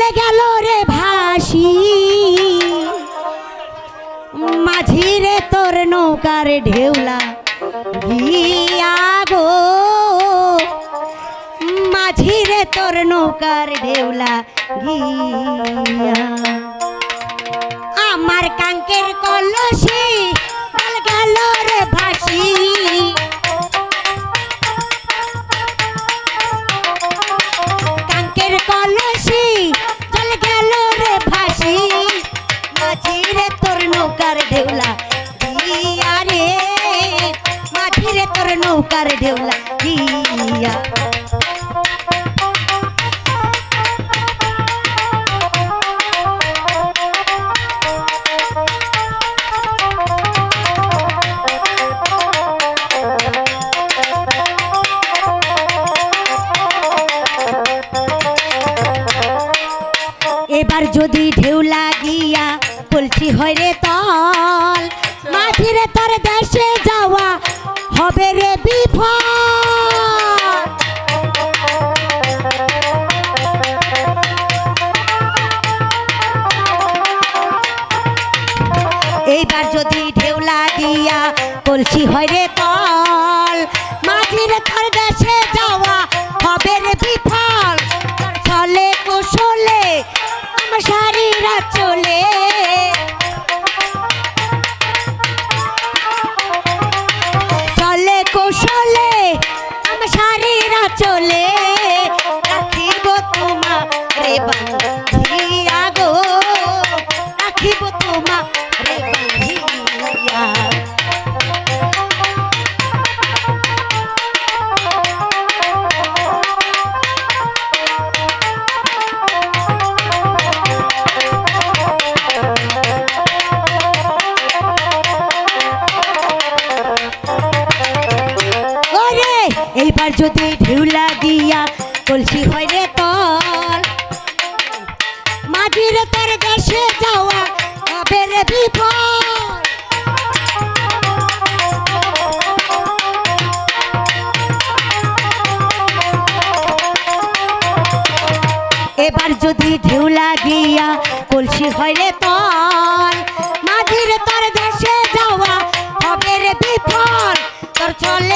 রে ভাসি। মাঝিরে তোর নৌকার ঢেউলা গিয়া গো। মাঝিরে তোর নৌকার ঢেউলা গিয়া। আমার কাঙ্কের কলসি তোর নৌকার ঢেউলা দিয়া এবার যদি ঢেউ লাগিয়া কলছি হয় রে তল এইবার যদি ঢেউ লাগিয়া কলসি হয় রে কল মাঝির তোর এইবার যদি ঢেউ লাগিয়া কলসি হয় রে তল মাঝিরে তোর দেশে যাওয়া এবার যদি ঢেউ লাগিয়া কলসি হয় রে তল মাঝিরে তোর দেশে যাওয়া হবে রে বিফল। তোর চলে